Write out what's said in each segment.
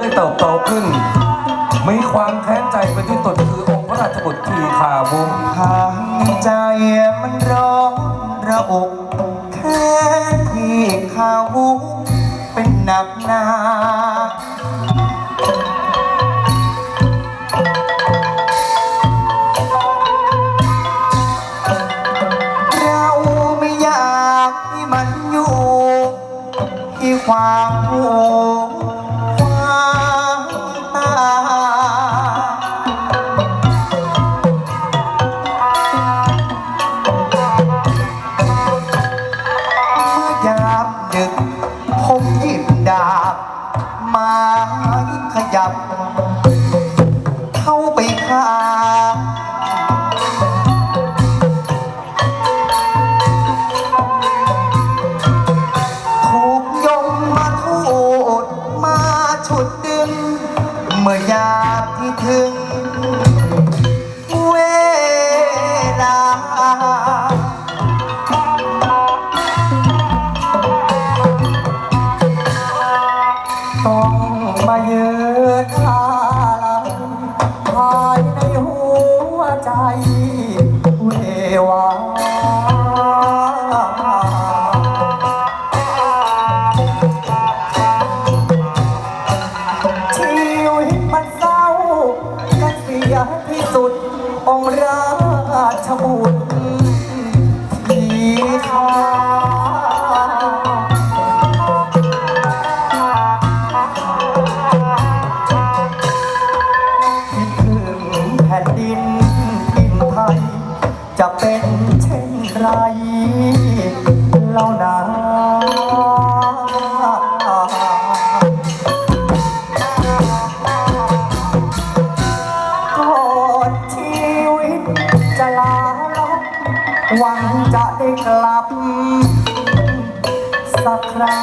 ได้เติบโตขึ้น มีความแค้นใจเป็นที่สุดคือองค์พระราชบุตรทีขาวงศ์ทางใจมันร้อนระอุแค่ที่เขาเป็นหนักหนาเราไม่อยากให้มันอยู่ที่ความหูค ยามดึก ผมหยิบดาบไม้ขยับ เข้าไปฆ่าถูกยมมาทูดมาฉุดดึง เมื่อยามที่ถึง ต้องมาเยือนคาลังภายในหัวใจเววาชีวิตมันเศร้ากันเสียที่สุดองค์ราชบุตร จะได้กลับ สักครา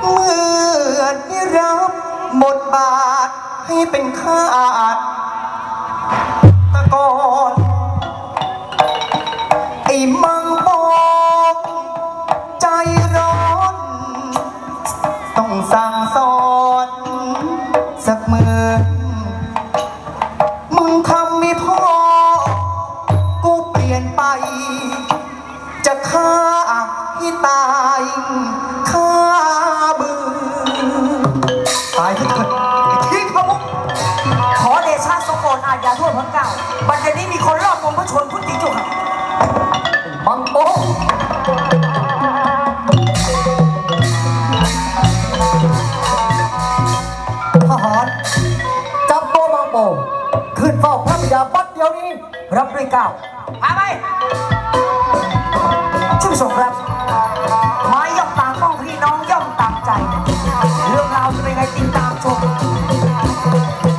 เมื่อได้รับบทบาทให้เป็นข้าดตะ สั่งสอนสักมือ มึงทำไม่พอ กูเปลี่ยนไป จะฆ่าให้ตายฆ่ามือตายเถอะไอ้ที่เขาขอเดชะทรงโปรดอาญาโทษพระเก้าบัดเดี๋ยวนี้มีคนรอบวงพระชนพุทธ วัดเดียวนี้ รับด้วยก้าไปชื่อสงครับไม้